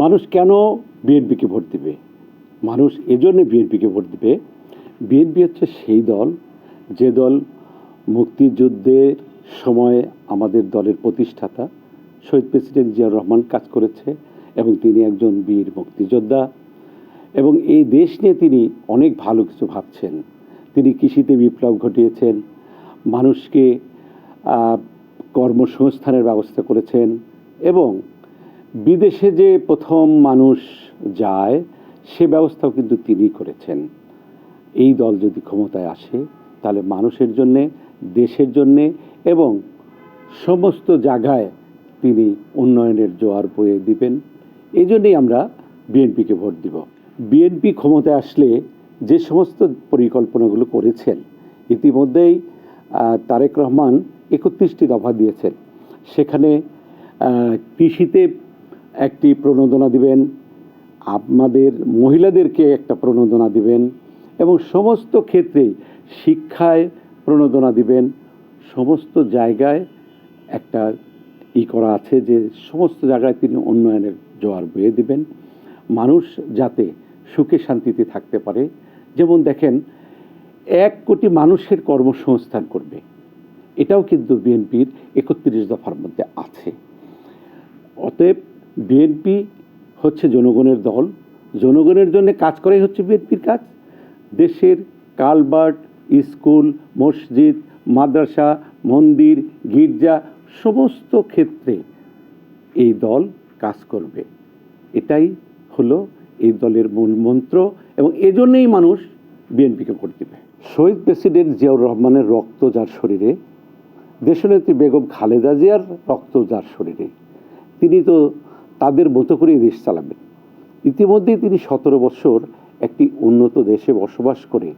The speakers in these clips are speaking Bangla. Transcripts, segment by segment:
মানুষ কেন বিএনপিকে ভোট দিবে? মানুষ এজন্য বিএনপিকে ভোট দেবে? বিএনপি হচ্ছে সেই দল, যে দল মুক্তিযুদ্ধের সময় আমাদের দলের প্রতিষ্ঠাতা শহীদ প্রেসিডেন্ট জিয়াউর রহমান কাজ করেছে এবং তিনি একজন বীর মুক্তিযোদ্ধা এবং এই দেশ নিয়ে তিনি অনেক ভালো কিছু ভাবছেন। তিনি কৃষিতে বিপ্লব ঘটিয়েছেন, মানুষকে কর্মসংস্থানের ব্যবস্থা করেছেন এবং বিদেশে যে প্রথম মানুষ যায়, সে ব্যবস্থাও কিন্তু তিনি করেছেন। এই দল যদি ক্ষমতায় আসে, তাহলে মানুষের জন্যে, দেশের জন্যে এবং সমস্ত জায়গায় তিনি উন্নয়নের জোয়ার বয়ে দিবেন। এই জন্যেই আমরা বিএনপিকে ভোট দিব। বিএনপি ক্ষমতায় আসলে যে সমস্ত পরিকল্পনাগুলো করেছেন, ইতিমধ্যেই তারেক রহমান একত্রিশটি দফা দিয়েছেন। সেখানে কৃষিতে একটি প্রণোদনা দিবেন, আমাদের মহিলাদেরকে একটা প্রণোদনা দিবেন এবং সমস্ত ক্ষেত্রেই শিক্ষায় প্রণোদনা দিবেন, সমস্ত জায়গায় একটা ই করা আছে যে সমস্ত জায়গায় তিনি উন্নয়নের জোয়ার বয়ে দিবেন। মানুষ যাতে সুখে শান্তিতে থাকতে পারে। যেমন দেখেন, এক কোটি মানুষের কর্মসংস্থান করবে। এটাও কিন্তু বিএনপির একত্রিশ দফার মধ্যে আছে। অতএব বিএনপি হচ্ছে জনগণের দল। জনগণের জন্য কাজ করাই হচ্ছে বিএনপির কাজ। দেশের কালবার্ট, স্কুল, মসজিদ, মাদ্রাসা, মন্দির, গির্জা সমস্ত ক্ষেত্রে এই দল কাজ করবে। এটাই হলো এই দলের মূল মন্ত্র এবং এজন্যই মানুষ বিএনপিকে ভোট দেবে। শহীদ প্রেসিডেন্ট জিয়াউর রহমানের রক্ত যার শরীরে, দেশনেত্রী বেগম খালেদা জিয়ার রক্ত যার শরীরে। তিনি তো তাদের মতো করেই দেশ চালাবেন ইতিমধ্যেই তিনি সতেরো বছর একটি উন্নত দেশে বসবাস করে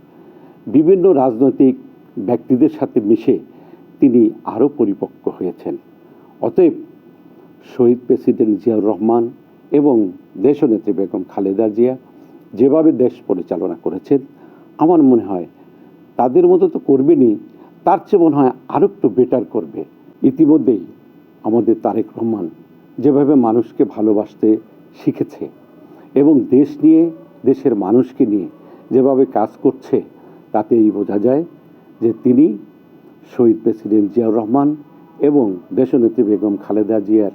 বিভিন্ন রাজনৈতিক ব্যক্তিদের সাথে মিশে তিনি আরও পরিপক্ক হয়েছেন। অতএব শহীদ প্রেসিডেন্ট জিয়াউর রহমান এবং দেশনেত্রী বেগম খালেদা জিয়া যেভাবে দেশ পরিচালনা করেছেন, আমার মনে হয় তাদের মতো তো করবেনই, তার চেয়ে মনে হয় আরও একটু বেটার করবে। ইতিমধ্যেই আমাদের তারেক রহমান যেভাবে মানুষকে ভালোবাসতে শিখেছে এবং দেশ নিয়ে, দেশের মানুষকে নিয়ে যেভাবে কাজ করছে, তাতেই বোঝা যায় যে তিনি শহীদ প্রেসিডেন্ট জিয়াউর রহমান এবং দেশনেত্রী বেগম খালেদা জিয়ার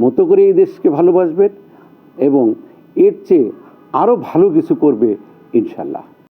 মতো করে এই দেশকে ভালোবাসবেন এবং এর চেয়ে আরও ভালো কিছু করবে ইনশাল্লাহ।